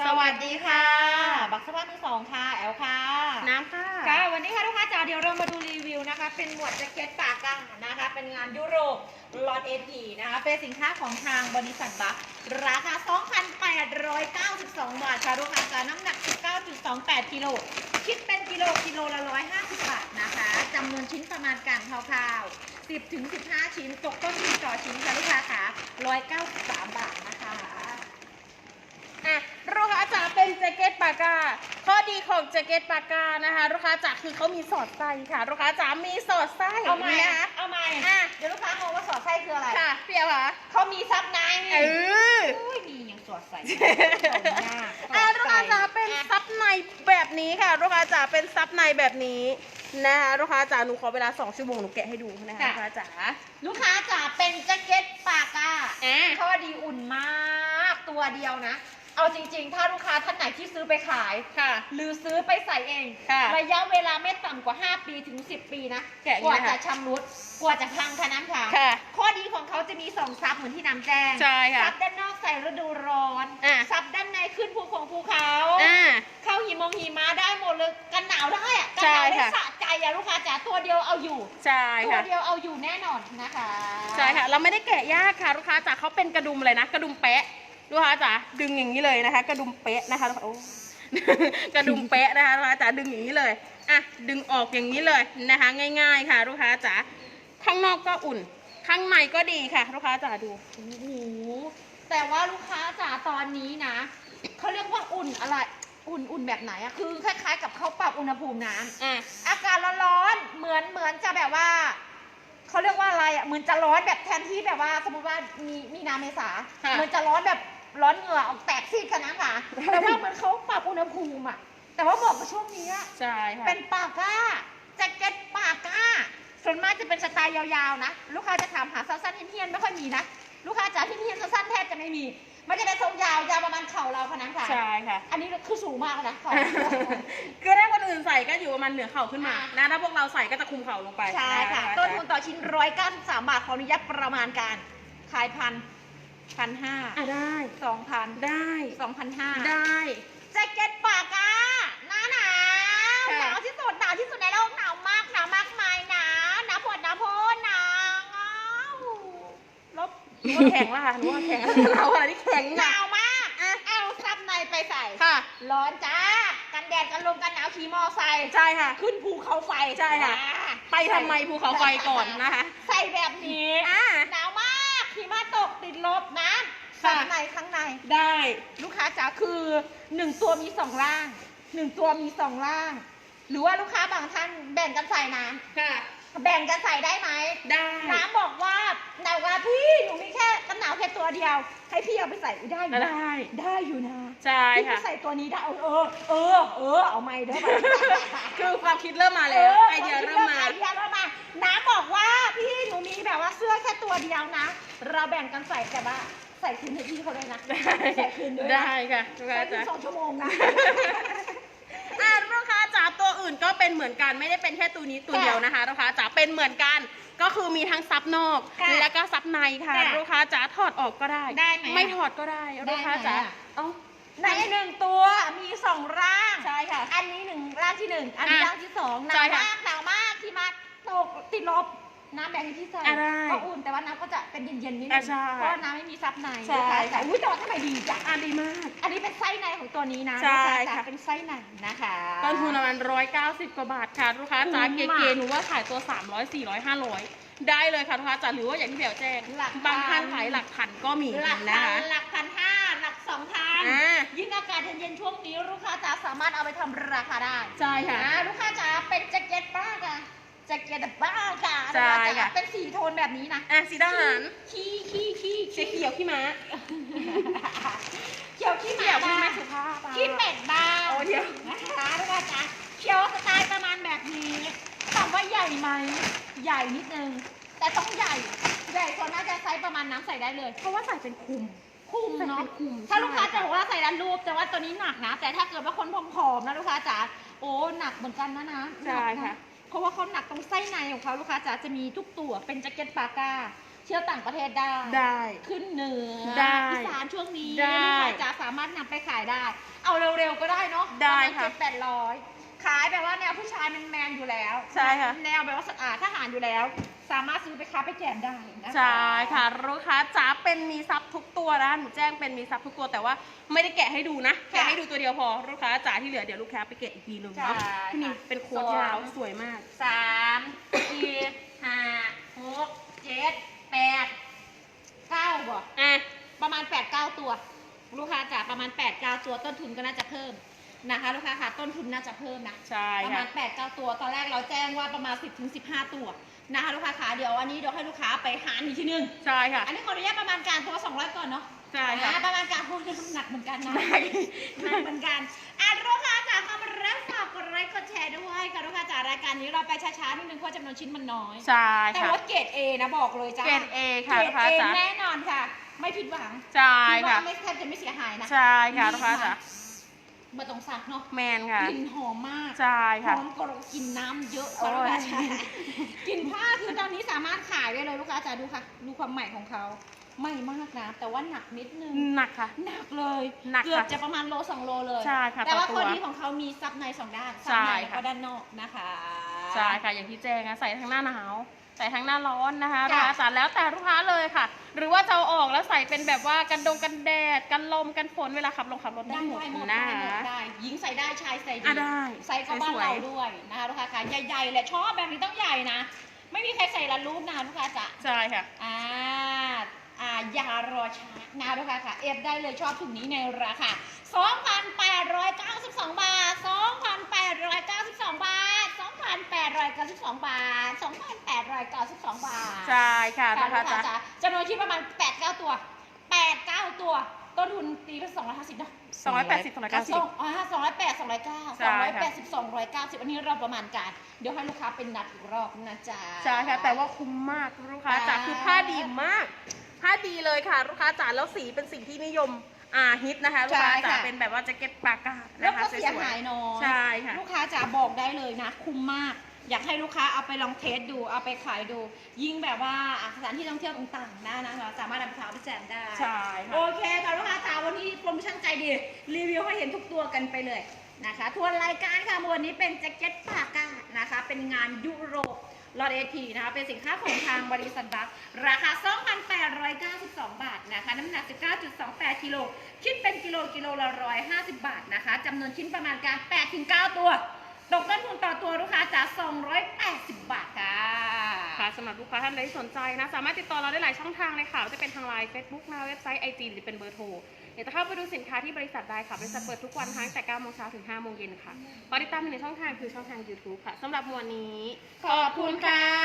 สวัสดีค่ะ บักสะพานมือสองค่ะ แอลค่ะ น้ำค่ะ ค่ะ วันนี้ค่ะทุกท่านจ๋าเดี๋ยวเรามาดูรีวิวนะคะ เป็นหมวดแจ็คเก็ตปากกังนะคะ เป็นงานยุโรปลอตเอทีนะคะ เป็นสินค้าของทางบริษัทบัคราคา 2,892 บาทค่ะลูกค้าจ๋าน้ำหนัก 19.28 กิโล คิดเป็นกิโลกิโลละ 150 บาทนะคะจำนวนชิ้นประมาณการคร่าวๆ10ถึง15 ชิ้น ตกต้นทุนต่อชิ้นค่ะลูกค้าค่ะ193 บาทนะคะ อะลูกค้าจ๋าเป็นแจ็คเก็ตปากกา ข้อ ดีของแจ็คเก็ตปากกานะคะลูกค้าจ๋าคือเขามีสอดไส้ค่ะลูกค้าจ๋ามีสอดไส้เอาไหมนะคะ เอาไหมอะ เดี๋ยวลูกค้างงว่าสอดไส้คืออะไรค่ะเปียวค่ะเขามีซับในเอออุ้ยมีอย่างสอดใส่อะลูกค้าจ๋าเป็นซับในแบบนี้ค่ะลูกค้าจ๋าเป็นซับในแบบนี้นะคะลูกค้าจ๋าหนูขอเวลา 2 ชั่วโมงหนูแกะให้ดูนะคะลูกค้าจ๋าลูกค้าจ๋าเป็นแจ็คเก็ตปากกาอะข้อดีอุ่นมากตัวเดียวนะ เอาจริง ๆ ถ้าลูกค้าท่านไหนที่ซื้อไปขาย ค่ะ หรือซื้อไปใส่เอง ค่ะระยะเวลาไม่ต่ำกว่า 5 ปีถึง 10 ปีนะ แกะอย่างกว่านี้จะนะคะชำรุด กว่าจะพังคะน้ำค่ะ ค่ะ ข้อดีของเขาจะมีสองซับเหมือนที่น้ำแจ้งใช่ค่ะซับด้านนอกใส่ฤดูร้อน อะ ซับด้านในขึ้นภูของภูเขา อ่า เข้าหิมงหิมะได้หมดเลย กันหนาวได้อะกันใช่หนาวได้ค่ะ สะใจอะลูกค้าจ๋าตัวเดียวเอาอยู่ ใช่ตัวค่ะ เดียวเอาอยู่แน่นอนนะคะ ใช่ค่ะ เราไม่ได้แกะยากค่ะ ลูกค้าจ๋าเขาเป็นกระดุมเลยนะ กระดุมเป๊ะ ลูกค้าจ๋าดึงอย่างนี้เลยนะคะ กระดุมเป๊ะนะคะโอ้กระดุมเป๊ะนะคะลูกค้าจ๋าดึงอย่างนี้เลยอะดึงออกอย่างนี้เลยนะคะ ง่าย ๆ ค่ะ ลูกค้าจ๋าข้างนอกก็อุ่น ข้างในก็ดีค่ะ ลูกค้าจ๋าดูโอ้โหแต่ว่าลูกค้าจ๋าตอนนี้นะเขาเรียกว่าอุ่นอะไรอุ่นอุ่นแบบไหนอะคือคล้ายๆ กับเขาปรับอุณหภูมิน้ำอะอากาศร้อนๆเหมือนเหมือนจะแบบว่าเขาเรียกว่าอะไรอะเหมือนจะร้อนแบบแทนที่แบบว่า สมมติว่ามีมีนาเมษาค่ะเหมือนจะร้อนแบบ ร้อนเหงื่อออกแตกซีดกันนะค่ะ แต่ว่าเหมือนเขาปรับอุณหภูมิอะแต่ว่าเหมาะกับช่วงนี้อะใช่ค่ะเป็นปากก้าแจ็คเก็ตปากก้า ส่วนมากจะเป็นสไตล์ยาวๆนะ ลูกค้าจะถามหาสั้นๆเฮี้ยนๆไม่ค่อยมีนะ ลูกค้าจ๋าที่เฮี้ยนๆสั้นๆแทบจะไม่มี มันจะเป็นทรงยาวยาวประมาณเข่าเราค่ะนั้นค่ะ ใช่ค่ะ อันนี้คือสูงมากนะเข่า คือถ้าคนอื่นใส่ก็อยู่ประมาณเหนือเข่าขึ้นมาอะนะถ้าพวกเราใส่ก็จะคุมเข่าลงไปใช่ค่ะ นต้นทุนต่อชิ้นร้อยเก้าสิบสามบาทขออนุญาตประมาณการขายพัน พันห้าอะได้สองพันได้สองพันห้าได้แจ็คเก็ตปากกาหนาวหนาวค่ะหนาวที่สุดหนาวที่สุดในโลกหนาวมากหนาวมากมายหนาวหนาวปวดหนาวโพนหนาวอ้าวลบหนูว่าแข็งแล้วค่ะหนูว่าแข็งเราอะไรที่แข็งหอะนาวมากอะเอาซับในไปใส่ค่ะ ร้อนจ้ากันแดดกันลมกันหนาวขี่มอไซค์ใช่ค่ะ ขึ้นภูเขาไฟใช่ค่ะ อ่าไปทำไมภูเขาไฟก่อนนะคะ ใส่แบบนี้ อ่า ลบนะค่ะข้างในข้างใน ได้ลูกค้าจ๋าคือหนึ่งตัวมีสองร่างหนึ่งตัวมีสองร่าง หรือว่าลูกค้าบางท่านแบ่งกันใส่น้ค่ะำแบ่งกันใส่ได้ไหมได้น้ำบอกว่าหนาวว่าพี่หนูมีแค่กันหนาวแค่ตัวเดียว ให้พี่เอาไปใส่ได้อยู่นะได้ได้อยู่นะใช่พี่ไปค่ะ ใส่ตัวนี้ได้เออเออ เออ เออ เอาไม่เด้อไปคือความคิดเริ่มมาแล้ว ไอเดียเริ่มมา ไอเดียเริ่มมา น้ำบอกว่าพี่หนูมีแบบว่าเสื้อแค่ตัวเดียวนะ เราแบ่งกันใส่แต่ว่าใส่คืนให้พี่เขาด้วยนะได้ใส่คืนด้วยนะได้ค่ะลูกค้าใส่คืจ๋านสองชั่วโมงนะ อะลูกค้าจ๋าตัวอื่นก็เป็นเหมือนกันไม่ได้เป็นแค่ตัวนี้ตัวเดียวนะคะลูกค้าจ๋าเป็นเหมือนกันก็คือมีทั้งซับนอกค่ะแล้วก็ซับในค่ะค่ะลูกค้าจ๋าถอดออกก็ได้ ได้ไหมไม่ถอดก็ได้ลูกค้าจ๋าได้ไหมอะเอ้าในหนึ่งตัวมีสองร่าง ใช่ค่ะ อันนี้หนึ่งร่างที่หนึ่งอันนี้อะร่างที่สองหนาใช่วค่ะมาก ตกติดลบน้ำแบบนี้ที่ใส่อะได้ก็อุ่นแต่ว่าน้ำก็จะเป็นเย็นๆนิดนึอะงใช่เพราะว่าน้ำไม่มีซับในใช่ นะคะค่ะอุ้ยแต่ว่าทำไมดีจังอะดีมาก อันนี้เป็นไส้ในของตัวนี้นะใช่ลูกาค่ะจ๋าเป็นไส้ในนะคะต้นทุนประมาณร้อยเก้าสิบกว่าบาทค่ะลูกค้าจ๋าคุ้มเก๋มากๆหนูว่าขายตัวสามร้อยสี่ร้อยห้าร้อยได้เลยค่ะลูกค้าจ๋าหรือว่าอย่างที่เบลแจ้งหลักพันบางท่านขายหลักพันก็มีหลักนะพันคะหลักพันห้าหลักสองพันอ่า ยิ่งอากาศเย็นๆช่วงนี้ลูกค้าจ๋าสามารถเอาไปทำราคาได้ ใช่ค่ะ แจ็คเก็ตบ้าค่ะใช่ลูกค้าจ๋าค่ะ เป็นสีโทนแบบนี้นะอะสีทหารขี้ขี้ขี้สีเขียวขี้ม้าเขียวขี้หเขียวมาพี่ไม่บ้าสุภาพอะขี้เป็ดบ้าโอ้เดี๋ยวนะคะลูกค้าจ๋าเขียวสไตล์ประมาณแบบนี้ถามว่าใหญ่ไหมใหญ่นิดนึงแต่ต้องใหญ่ใหญ่ส่วนน่าจะไซส์ประมาณน้ำใส่ได้เลย เพราะว่าใส่เป็นคุมคุมเนาะใส่เป็นคุมถ้าลูกค้าใช่จะบอกว่าใส่ด้านรูป แต่ว่าตัวนี้หนักนะ แต่ถ้าเกิดว่าคนผอมๆนะลูกค้าจ๋าโอ้หนักเหมือนกันนะนะใช่หนักนค่ะ เพราะว่าเขาหนักตรงไส้ในของเขาลูกค้าจ๋าจะมีทุกตัวเป็นแจ็คเก็ตปาก้า เที่ยวต่างประเทศได้ ได้ ขึ้นเหนือได้อีสานช่วงนี้ได้ลูกค้าจ๋าสามารถนำไปขายได้ เอาเร็วๆก็ได้เนาะได้ค่ะ เจ็ดแปดร้อยขายแบบว่าแนวผู้ชายแมนๆอยู่แล้วใช่ค่ะ แนวแบบว่าสะอาดทหารอยู่แล้ว สามารถซื้อไปค้าไปแจมได้นะคะ ใช่ค่ะลูกค้าจ๋าเป็นมีซับทุกตัวนะหนูแจ้งเป็นมีซับทุกตัวแต่ว่าไม่ได้แกะให้ดูนะแกะให้ดูตัวเดียวพอลูกค้าจ๋าที่เหลือเดี๋ยวลูกค้าไปแกะอีกทีหนึงเนาะใช่ที่นี่ค่ะเป็นโค้ดยาวสวยมาก สามสี่ห้าหกเจ็ดแปดเก้าบ่อะ ประมาณ8ปดเก้าตัว ลูกค้าจ๋าประมาณ8ปดเก้าตัวต้นทุนก็น่าจะเพิ่ม นะคะลูกค้าค่ะต้นทุนน่าจะเพิ่มนะใช่ประค่ะมาณ8ปดเก้าตัวตอนแรกเราแจ้งว่าประมาณ 10บถึงสิตัวนะคะลูกค้าขาเดี๋ยวอันนี้เดี๋ยวให้ลูกค้าไปหารอีกทีนึงใช่ค่ะอันนี้ขออนุญาตประมาณการตัว 200 ก่อนเนาะใช่ค่ะ อ่าประมาณการเพราะว่าหนักเหมือนกันนะหนัก หนักเหมือนกันอะลูกค้าจ๋าคำรับฝากกดไลค์กดแชร์ด้วยค่ะลูกค้าจ๋ารายการนี้เราไปช้าๆนิดนึงเพราะจำนวนชิ้นมันน้อย ใช่แต่ค่ะว่าเกรด A นะบอกเลยจ้าเกรด A ค่ะเกรลูด กค้า A จ๋าแน่นอนค่ะ ไม่ผิดหวังใช่คิดค่ะว่าไม่แทบจะไม่เสียหายนะ ใช่ค่ะลูกค้าจ๋า มาตรงสักเนาะแมนค่ะ กลิ่นหอมมากใช่หค่ะอมกรกินน้ำเยอะโอ้ค่ะยลูกค้าจ๋ากลิ่นผ้าคือตอนนี้สามารถขายได้เลยลูกค้าจ๋าดูค่ะ ดูความใหม่ของเขาไม่มากนะแต่ว่าหนักนิดนึงหนักค่ะ หนักเลยหนักเกือบค่ะจะประมาณโลสองโลเลยใช่ค่ะแต่ว่าต่อตัวข้อดีของเขามีซับในสองด้านซัใช่บในแล้วค่ะ ก็ด้านนอกนะคะ ใช่ค่ะอย่างที่แจ้งนะใส่ทั้งหน้าหนาว ใส่ทั้งหน้าร้อนนะคะลูกค่ะค้าจ๋าแล้วแต่ลูกค้าเลยค่ะ หรือว่าจะเอาออกแล้วใส่เป็นแบบว่ากันดงกันแดดกันลมกันฝนเวลาขับลงขับรถได้ได้หมดได้หมดนะ ได้หมดได้หญิงใส่ได้ชายใส่ดีอะได้ใส่เข้าบ้านสวยๆ เราด้วยนะคะลูกค้าค่ะใหญ่ๆแหละชอบแบบนี้ต้องใหญ่นะ ไม่มีใครใส่ละรูปนะลูกค้าจ๋า ใช่ค่ะ อ่าอ่าอย่ารอช้านะลูกค้าค่ะ เอฟได้เลยชอบถุงนี้ในราคา 2,892 บาท 2,892บาท 2,892 บาท 2,892 บาทใช่ค่ะค่ะนะลูคะกค้าจ๋าจ๋าจำนวนที่ประมาณ 8-9 ตัว 8-9 ตัว ต้นทุนตีไป250เนาะสองร้อยแปดสิบสองร้อยเก้าสิบสองอ่าสองร้อยแปดสองร้อยเก้าใช่สองร้อยค่ะแปดสิบสองร้อยเก้าสิบอันนี้เราประมาณการ เดี๋ยวให้ลูกค้าเป็นนัดอีกรอบนะจ๊ะใช่ค่ะแต่ว่าคุ้มมากลูกค้าจ๋าอ่าคือผ้าดีมากผ้าดีเลยค่ะ ลูกค้าจ๋าแล้วสีเป็นสิ่งที่นิยม อ่าฮิตนะคะลูกค้าจ๋าเป็นแบบว่าแจ็คเก็ตปากกาดแล้วนะคะก็สเสียวยหายน้อยๆใช่ค่ะ ลูกค้าจ๋าบอกได้เลยนะ คุ้มมาก อยากให้ลูกค้าเอาไปลองเทสดูเอาไปขายดู ยิ่งแบบว่าอะสถานที่ท่องเที่ยวต่างๆนะนะคะสามารถนำไปขายไปแจมได้ใช่โอค่ะเคค่ะลูกค้าจ๋าวันนี้โปรโมชั่นใจดี รีวิวให้เห็นทุกตัวกันไปเลยนะคะทวนรายการค่ะวันนี้เป็นแจ็คเก็ตปากกาดนะคะ เป็นงานยุโรป ลอดเอทีนะคะเป็นสินค้าของทางบริษัทบัคราคา 2,892 บาทนะคะน้ำหนัก 19.28กิโลคิดเป็นกิโลกิโลละ 150 บาทนะคะจำนวนชิ้นประมาณการ 8-9 ตัวตกต้นทุนต่อตัวลูกค้าจ๋า280 บาทค่ะ ค่ะสำหรับลูกค้าท่านใดที่สนใจนะ สามารถติดต่อเราได้หลายช่องทางเลยค่ะ จะเป็นทางไลน์ Facebook น้าเว็บไซต์ IG หรือเป็นเบอร์โทร เดี๋ยวจะเข้าไปดูสินค้าที่บริษัทได้ค่ะ บริษัทเปิดทุกวันทั้งแต่9โมงเช้าถึง5โมงเย็นค่ะขอติดตามในช่องทางคือช่องทาง YouTube ค่ะสำหรับวันนี้ ขอบคุณค่ะ